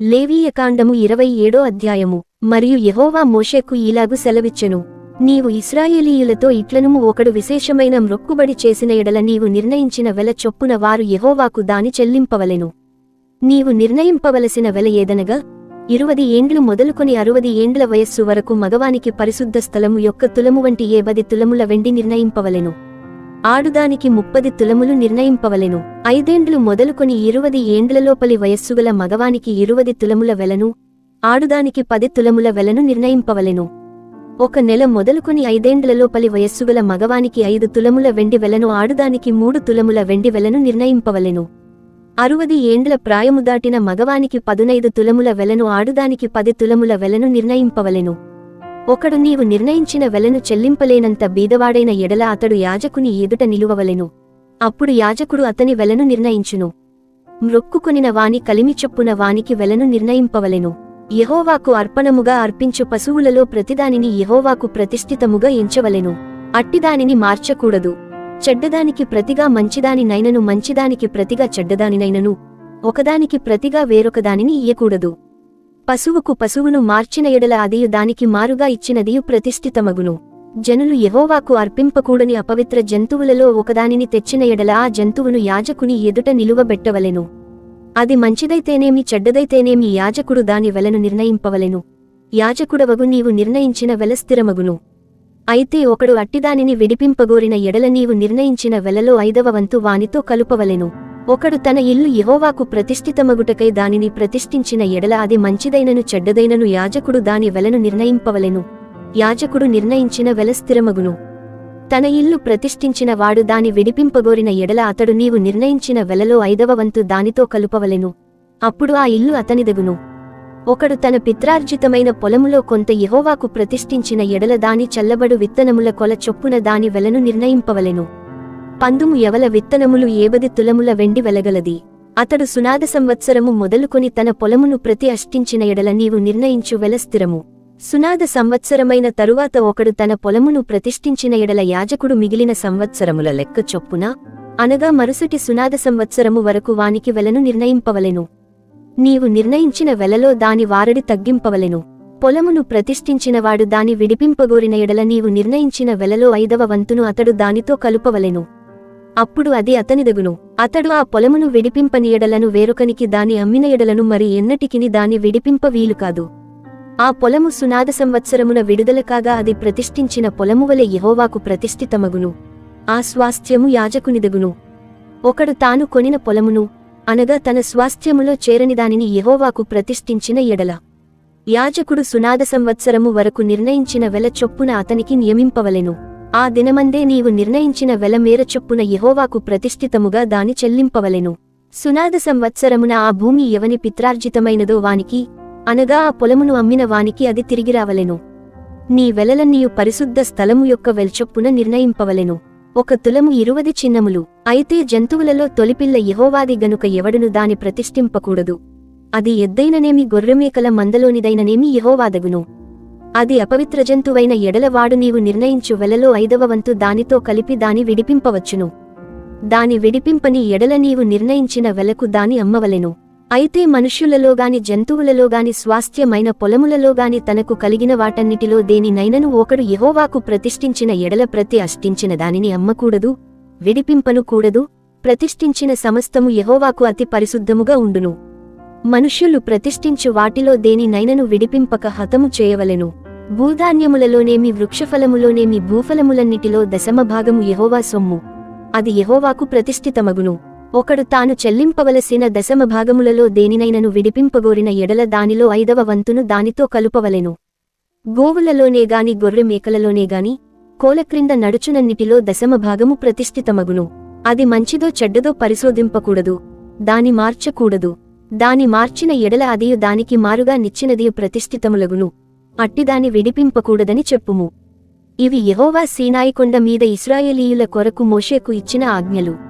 లేవీయకాండము ఇరవై ఏడో అధ్యాయము. మరియు యహోవా మోషేకు ఈలాగు సెలవిచ్చెను. నీవు ఇస్రాయేలీయులతో ఇట్లనుము ఒకడు విశేషమైన మ్రొక్కుబడి చేసిన ఎడల నీవు నిర్ణయించిన వెల చొప్పున వారు యెహోవాకు దాని చెల్లింపవలెను. నీవు నిర్ణయింపవలసిన వెల ఏదనగా ఇరువది ఏండ్లు మొదలుకొని అరువది ఏండ్ల వయస్సు వరకు మగవానికి పరిశుద్ధ స్థలము యొక్క తులము వంటి ఏ తులముల వెండి నిర్ణయింపవలెను. ఆడుదానికి ముప్పది తులములు నిర్ణయింపవలెను. ఐదేండ్లు మొదలుకొని ఇరువది ఏండ్లలోపలి వయస్సుగల మగవానికి ఇరువది తులముల వెలను ఆడుదానికి పది తులముల వెలను నిర్ణయింపవలెను. ఒక నెల మొదలుకొని ఐదేండ్లలోపలి వయస్సుగల మగవానికి ఐదు తులముల వెండి వెలను ఆడుదానికి మూడు తులముల వెండి వెలను నిర్ణయింపవలెను. అరువది ఏండ్ల ప్రాయము దాటిన మగవానికి పదునైదు తులముల వెలను ఆడుదానికి పది తులముల వెలను నిర్ణయింపవలెను. ఒకడు నీవు నిర్ణయించిన వెలను చెల్లింపలేనంత బీదవాడైన ఎడల అతడు యాజకుని ఎదుట నిలువవలెను. అప్పుడు యాజకుడు అతని వెలను నిర్ణయించును. మ్రొక్కుకొనిన వాని కలిమి చొప్పున వానికి వెలను నిర్ణయింపవలెను. యహోవాకు అర్పణముగా అర్పించు పశువులలో ప్రతిదానిని యహోవాకు ప్రతిష్ఠితముగా ఎంచవలెను. అట్టిదానిని మార్చకూడదు. చెడ్డదానికి ప్రతిగా మంచిదాని నైనను మంచిదానికి ప్రతిగా చెడ్డదానినైనను. ఒకదానికి ప్రతిగా వేరొకదానిని ఇయ్యకూడదు. పశువుకు పశువును మార్చిన ఎడల అదియు దానికి మారుగా ఇచ్చినదియు ప్రతిష్ఠితమగును. జనులు ఎహోవాకు అర్పింపకూడని అపవిత్ర జంతువులలో ఒకదానిని తెచ్చిన ఎడల ఆ జంతువును యాజకుని ఎదుట నిలువబెట్టవలెను. అది మంచిదైతేనేమి చెడ్డదైతేనేమి యాజకుడు దాని వెలను నిర్ణయింపవలెను. యాజకుడవగు నీవు నిర్ణయించిన వెల స్థిరమగును. అయితే ఒకడు అట్టిదానిని విడిపింపగోరిన ఎడల నీవు నిర్ణయించిన వెలలో ఐదవ వంతు వానితో కలుపవలెను. ఒకడు తన ఇల్లు యహోవాకు ప్రతిష్ఠితమగుటకై దానిని ప్రతిష్ఠించిన ఎడల అది మంచిదైనను చెడ్డదైనను యాజకుడు దాని వెలను నిర్ణయింపవలెను. యాజకుడు నిర్ణయించిన వెల స్థిరమగును. తన ఇల్లు ప్రతిష్ఠించిన వాడు దాని విడిపింపగోరిన ఎడల అతడు నీవు నిర్ణయించిన వెలలో ఐదవ వంతు దానితో కలుపవలెను. అప్పుడు ఆ ఇల్లు అతనిదగును. ఒకడు తన పిత్రార్జితమైన పొలములో కొంత యహోవాకు ప్రతిష్ఠించిన ఎడల దాని చల్లబడు విత్తనముల కొల చొప్పున దాని వెలను నిర్ణయింపవలెను. పందుము ఎవల విత్తనములు ఏబది తులముల వెండి వెలగలది. అతడు సునాద సంవత్సరము మొదలుకొని తన పొలమును ప్రతి అష్టించిన ఎడల నీవు నిర్ణయించు వెలస్థిరము సునాద సంవత్సరమైన తరువాత ఒకడు తన పొలమును ప్రతిష్ఠించిన ఎడల యాజకుడు మిగిలిన సంవత్సరముల లెక్క చొప్పున అనగా మరుసటి సునాద సంవత్సరము వరకు వానికి వెలను నిర్ణయింపవలెను. నీవు నిర్ణయించిన వెలలో దాని వారడి తగ్గింపవలెను. పొలమును ప్రతిష్ఠించినవాడు దాని విడిపింపగోరిన ఎడల నీవు నిర్ణయించిన వెలలో ఐదవ వంతును అతడు దానితో కలుపవలెను. అప్పుడు అది అతనిదగును. అతడు ఆ పొలమును విడిపింపని ఎడలను వేరొకనికి దాని అమ్మిన ఎడలను మరి ఎన్నటికిని దాని విడిపింప వీలు కాదు ఆ పొలము సునాద సంవత్సరమున విడుదల కాగా అది ప్రతిష్ఠించిన పొలము వలె యహోవాకు ప్రతిష్ఠితమగును. ఆ స్వాస్థ్యము యాజకునిదగును. ఒకడు తాను కొనిన పొలమును అనగా తన స్వాస్థ్యములో చేరని దానిని యహోవాకు ప్రతిష్ఠించిన ఎడల. యాజకుడు సునాద సంవత్సరము వరకు నిర్ణయించిన వెల చొప్పున అతనికి నియమింపవలెను. ఆ దినమందే నీవు నిర్ణయించిన వెల మేర చొప్పున యహోవాకు ప్రతిష్ఠితముగా దాని చెల్లింపవలెను. సునాద సంవత్సరమున ఆ భూమి ఎవని పిత్రార్జితమైనదో వానికి అనగా ఆ పొలమును అమ్మిన వానికి అది తిరిగి రావలెను నీ వెలలన్నీయు పరిశుద్ధ స్థలము యొక్క వెల్చొప్పున నిర్ణయింపవలెను. ఒక తులము ఇరువది చిన్నములు. అయితే జంతువులలో తొలిపిల్ల యహోవాది గనుక ఎవడును దాని ప్రతిష్ఠింపకూడదు. అది ఎద్దైననేమి గొర్రెమేకల మందలోనిదైననేమి యహోవాదగును. అది అపవిత్ర జంతువైన ఎడలవాడు నీవు నిర్ణయించు వెలలో ఐదవ వంతు దానితో కలిపి దాని విడిపింపవచ్చును. దాని విడిపింపని ఎడల నీవు నిర్ణయించిన వెలకు దాని అమ్మవలెను. అయితే మనుష్యులలోగాని జంతువులలోగాని స్వాస్థ్యమైన పొలములలోగాని తనకు కలిగిన వాటన్నిటిలో దేనినైనను ఒకడు యహోవాకు ప్రతిష్ఠించిన ఎడల ప్రతి అష్టించిన దానిని అమ్మకూడదు విడిపింపను కూడదు ప్రతిష్ఠించిన సమస్తము యహోవాకు అతి పరిశుద్ధముగా ఉండును. మనుష్యులు ప్రతిష్ఠించు వాటిలో దేనినైనను విడిపింపక హతము చేయవలెను. భూధాన్యములలోనేమి వృక్షఫలములోనేమి భూఫలములన్నిటిలో దశమభాగము యహోవా సొమ్ము. అది యహోవాకు ప్రతిష్ఠితమగును. ఒకడు తాను చెల్లింపవలసిన దశమభాగములలో దేనినైనను విడిపింపగోరిన ఎడల దానిలో ఐదవ వంతును దానితో కలుపవలెను. గోవులలోనే గాని గొర్రె మేకలలోనేగాని కోలక్రింద నడుచునన్నిటిలో దశమభాగము ప్రతిష్ఠితమగును. అది మంచిదో చెడ్డదో పరిశోధింపకూడదు. దాని మార్చకూడదు. దాని మార్చిన ఎడల అదియు దానికి మారుగా నిచ్చినదియు ప్రతిష్ఠితములగును. అట్టిదాని విడిపింపకూడదని చెప్పుము. ఇవి యహోవా సీనాయికొండ మీద ఇస్రాయేలీయుల కొరకు మోషేకు ఇచ్చిన ఆజ్ఞలు.